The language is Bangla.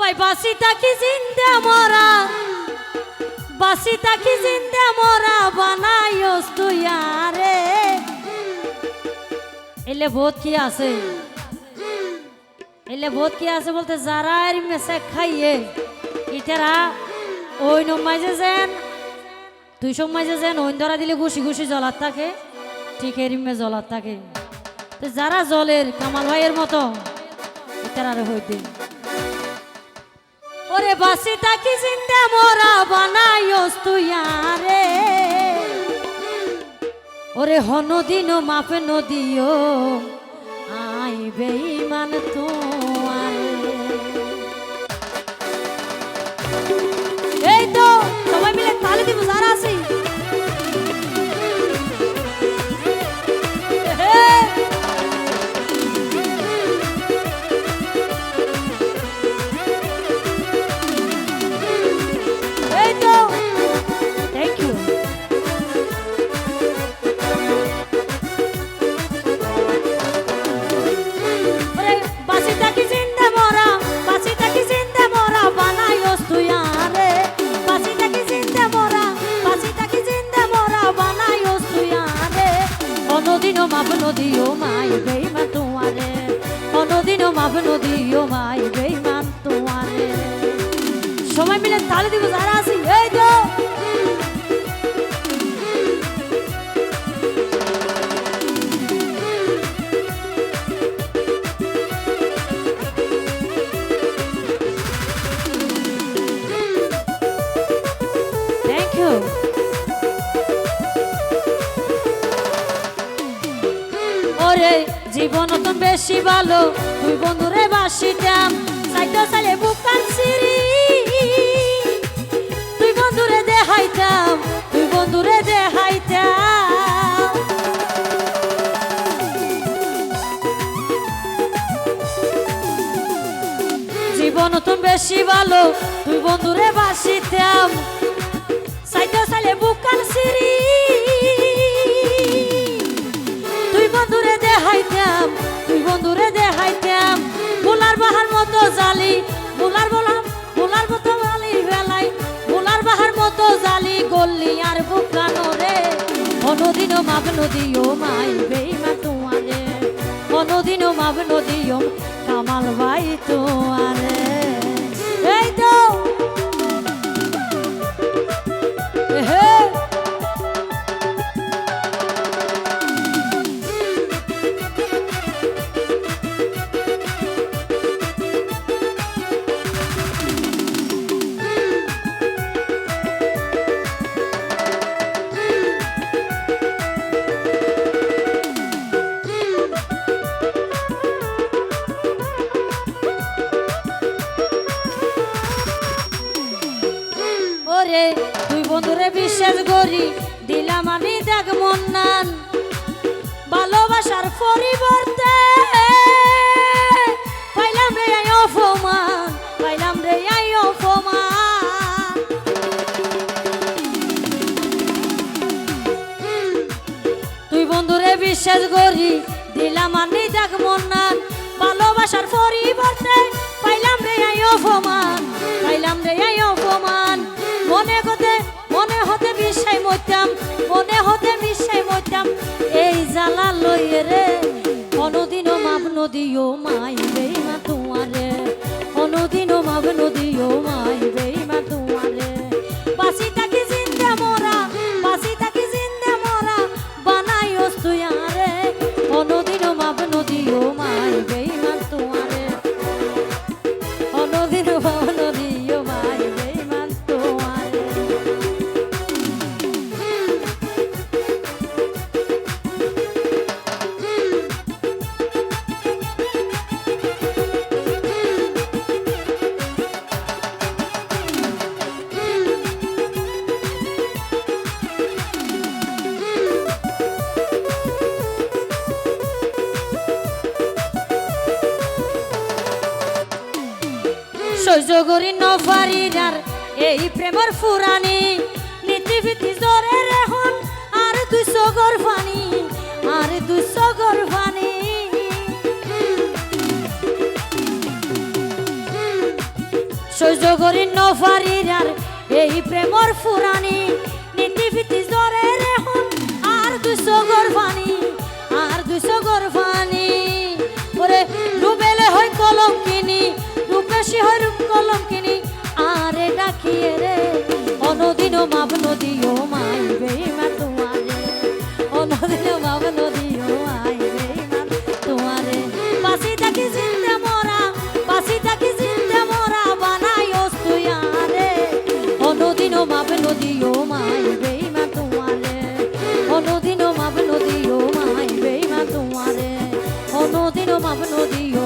ভাই বাসি থাকি জিন্দা মরা? বাসি থাকি জিন্দা মরা? বানাইস তুই আরে। এলে বহুত কি আছে? এলে বহুত কি আছে বলতে যারা এর মেসে খাইয়ে ইতারা ওই নমাইজে যেন, দুই যে যেন ওই ধরা দিলে ঘুষি ঘুষি জলার থাকে, ঠিক এরিমে জলার থাকে। যারা জলের কামাল ভাইয়ের মতো ইতারা আরে হইতে। ওরে বাসি তাকি চিন্তা মোরা বানাইস তুই আরে ওরে হন দিন মাপে নদীও আই বেইমান তোমারে এই তো সবাই মিলে তালে দিব, যারা আছি। সবাই মিলে তালে দিব যারা আছি এই তো বেশি ভালো। তুই বন্ধুরে বাসিতাম সাইতো সালে বুকান সিরি তুই বন্ধুরে দেখাইতাম তুই বন্ধুরে দেখাইতাম। জীবন তো বেশি ভালো তুই বন্ধুরে বাসিতাম। সাইতো সালে বুকান সিরি দেখাইতাম তুই বন্ধুরে দেখাইতাম। বুলার বাহার মতো জালি বুলার বলাম বুলার মতো জালি বেলাই বুলার বাহার মতো জালি গল্লি আর বুকানো রে অনুদিনও মাপ নদীও মাই বেইমা তোমারে। অনুদিনও মাপ নদীও কামাল ভাই তোমারে। ওরে দুই বন্ধুরে বিশ্বাস করি, দিলাম আমি দেখ মন্নান। ভালোবাসার পরিবর্তে পাইলাম রে আই অপমান, পাইলাম রে আই অপমান। তুই বন্ধুরে বিশ্বাস করি, দিলাম আমি দেখ মন্নান। ভালোবাসার পরিবর্তে পাইলাম রে আই অপমান, পাইলাম রে আই অপমান। মনে হতে মনে হতে বিশ্বাই মরতাম মনে হতে বিশ্বাই মরতাম এই জ্বালা লইয়ে রে, কোনোদিনও মাপ নদীও মাই রে মা কোনোদিনও সহ্য করি নফারিরার এই প্রেমর ফুরানি। নীতি ভীতি জোরে রেহন, আর দুই সগর ফানি আর দুই সগর ফানি সহ্য করি নফারির আর এই প্রেমর ফুরানি নীতি ফিতি জরে সে হরুম কলম কিনি আরে ডাকিয়ে রে। অনদিনও মাপ নদীও মাইবে মা তোমারে। অনদিনও মাপ নদীও আইবে মা তোমারে। বাসি থাকি জিন্দে মোরা বাসি থাকি জিন্দে মোরা, বানাই অস্তুই আরে অনদিনও মাপ নদীও মাইবে মা তোমারে। অনদিনও মাপ নদী নদীও মাইবে মা তোমারে। অনদিনও মাপ নদী নদীও